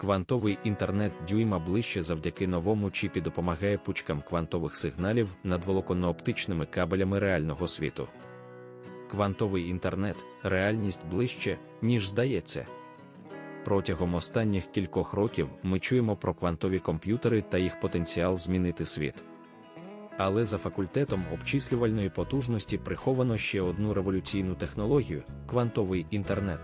Квантовий інтернет дюйма ближче завдяки новому чіпі допомагає пучкам квантових сигналів над волоконно-оптичними кабелями реального світу. Квантовий інтернет реальність ближче, ніж здається. Протягом останніх кількох років ми чуємо про квантові комп'ютери та їх потенціал змінити світ. Але за факультетом обчислювальної потужності приховано ще одну революційну технологію квантовий інтернет.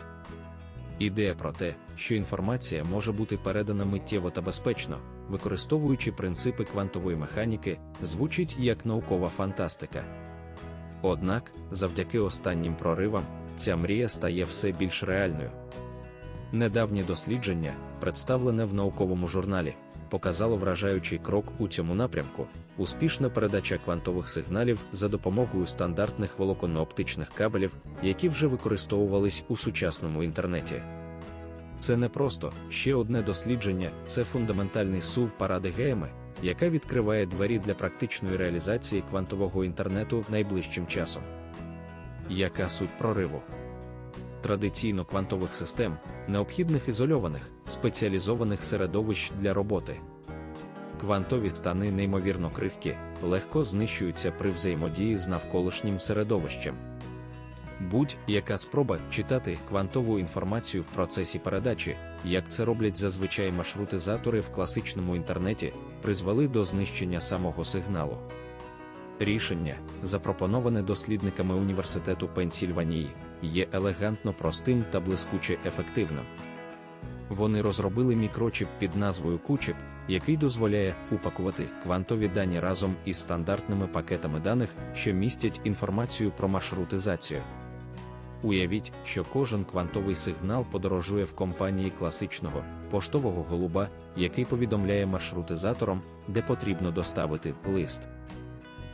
Ідея про те, що інформація може бути передана миттєво та безпечно, використовуючи принципи квантової механіки, звучить як наукова фантастика. Однак, завдяки останнім проривам, ця мрія стає все більш реальною. Недавнє дослідження, представлене в науковому журналі, показало вражаючий крок у цьому напрямку, успішна передача квантових сигналів за допомогою стандартних волоконно-оптичних кабелів, які вже використовувались у сучасному інтернеті. Це не просто ще одне дослідження, це фундаментальний сув паради парадигеми, яка відкриває двері для практичної реалізації квантового інтернету найближчим часом. Яка суть прориву? Традиційно квантових систем, необхідних ізольованих, спеціалізованих середовищ для роботи. Квантові стани неймовірно крихкі, легко знищуються при взаємодії з навколишнім середовищем. Будь-яка спроба читати квантову інформацію в процесі передачі, як це роблять зазвичай маршрутизатори в класичному інтернеті, призвели до знищення самого сигналу. Рішення, запропоноване дослідниками Університету Пенсільванії, є елегантно простим та блискуче ефективним. Вони розробили мікрочіп під назвою Кучіп, який дозволяє упакувати квантові дані разом із стандартними пакетами даних, що містять інформацію про маршрутизацію. Уявіть, що кожен квантовий сигнал подорожує в компанії класичного поштового голуба, який повідомляє маршрутизаторам, де потрібно доставити лист.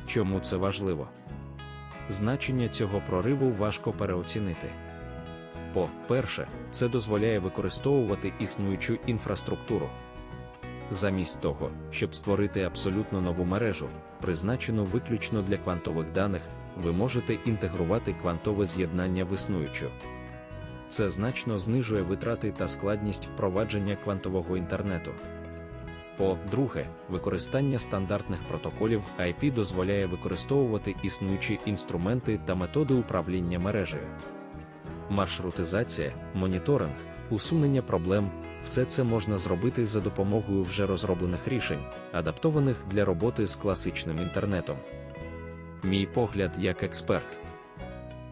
Чому це важливо? Значення цього прориву важко переоцінити. По-перше, це дозволяє використовувати існуючу інфраструктуру. Замість того, щоб створити абсолютно нову мережу, призначену виключно для квантових даних, ви можете інтегрувати квантове з'єднання в існуючу. Це значно знижує витрати та складність впровадження квантового інтернету. По-друге, використання стандартних протоколів IP дозволяє використовувати існуючі інструменти та методи управління мережею. Маршрутизація, моніторинг, усунення проблем все це можна зробити за допомогою вже розроблених рішень, адаптованих для роботи з класичним інтернетом. Мій погляд як експерт.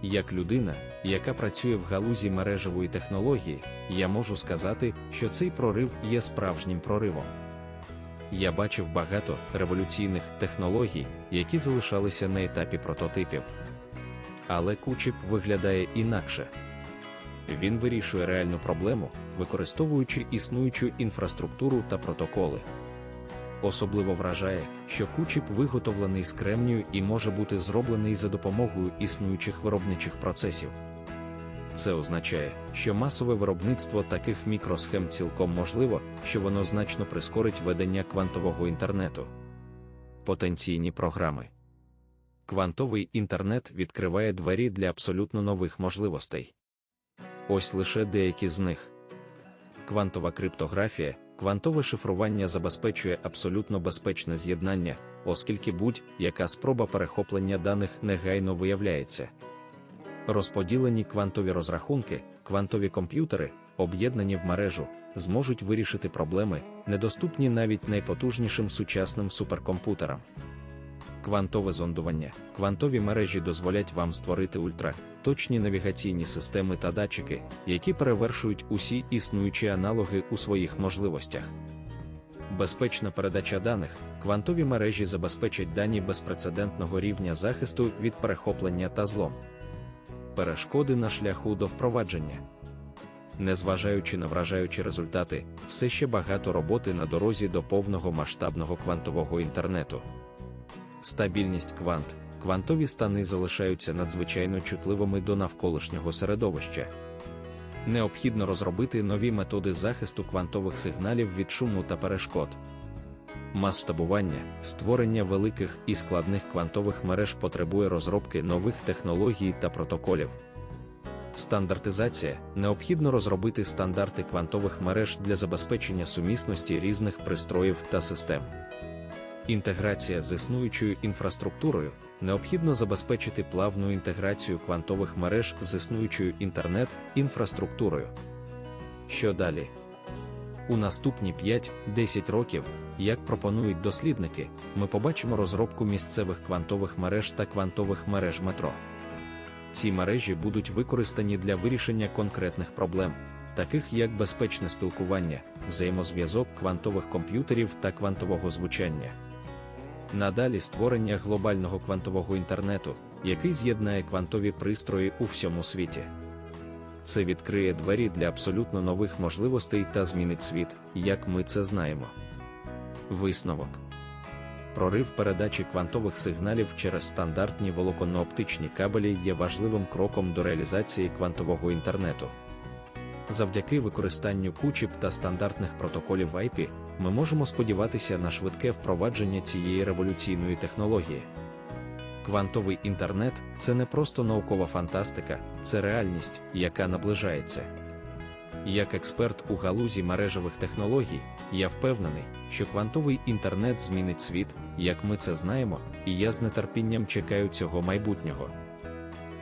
Як людина, яка працює в галузі мережевої технології, я можу сказати, що цей прорив є справжнім проривом. Я бачив багато революційних технологій, які залишалися на етапі прототипів. Але Кучіп виглядає інакше. Він вирішує реальну проблему, використовуючи існуючу інфраструктуру та протоколи. Особливо вражає, що кучіп виготовлений з кремнію і може бути зроблений за допомогою існуючих виробничих процесів. Це означає, що масове виробництво таких мікросхем цілком можливо, що воно значно прискорить ведення квантового інтернету. Потенційні програми. Квантовий інтернет відкриває двері для абсолютно нових можливостей. Ось лише деякі з них. Квантова криптографія, квантове шифрування забезпечує абсолютно безпечне з'єднання, оскільки будь-яка спроба перехоплення даних негайно виявляється. Розподілені квантові розрахунки, квантові комп'ютери, об'єднані в мережу, зможуть вирішити проблеми, недоступні навіть найпотужнішим сучасним суперкомп'ютерам. Квантове зондування, квантові мережі дозволять вам створити ультраточні навігаційні системи та датчики, які перевершують усі існуючі аналоги у своїх можливостях. Безпечна передача даних, квантові мережі забезпечать дані безпрецедентного рівня захисту від перехоплення та злом. Перешкоди на шляху до впровадження. Незважаючи на вражаючі результати, все ще багато роботи на дорозі до повного масштабного квантового інтернету. Стабільність квант, квантові стани залишаються надзвичайно чутливими до навколишнього середовища. Необхідно розробити нові методи захисту квантових сигналів від шуму та перешкод. Масштабування, створення великих і складних квантових мереж потребує розробки нових технологій та протоколів. Стандартизація необхідно розробити стандарти квантових мереж для забезпечення сумісності різних пристроїв та систем. Інтеграція з існуючою інфраструктурою необхідно забезпечити плавну інтеграцію квантових мереж з існуючою інтернет-інфраструктурою. Що далі? У наступні 5-10 років, як пропонують дослідники, ми побачимо розробку місцевих квантових мереж та квантових мереж метро. Ці мережі будуть використані для вирішення конкретних проблем, таких як безпечне спілкування, взаємозв'язок квантових комп'ютерів та квантового звучання. Надалі створення глобального квантового інтернету, який з'єднає квантові пристрої у всьому світі. Це відкриє двері для абсолютно нових можливостей та змінить світ, як ми це знаємо. Висновок Прорив передачі квантових сигналів через стандартні волоконно-оптичні кабелі є важливим кроком до реалізації квантового інтернету. Завдяки використанню кучіп та стандартних протоколів IP ми можемо сподіватися на швидке впровадження цієї революційної технології. Квантовий інтернет це не просто наукова фантастика, це реальність, яка наближається. Як експерт у галузі мережевих технологій, я впевнений, що квантовий інтернет змінить світ, як ми це знаємо, і я з нетерпінням чекаю цього майбутнього.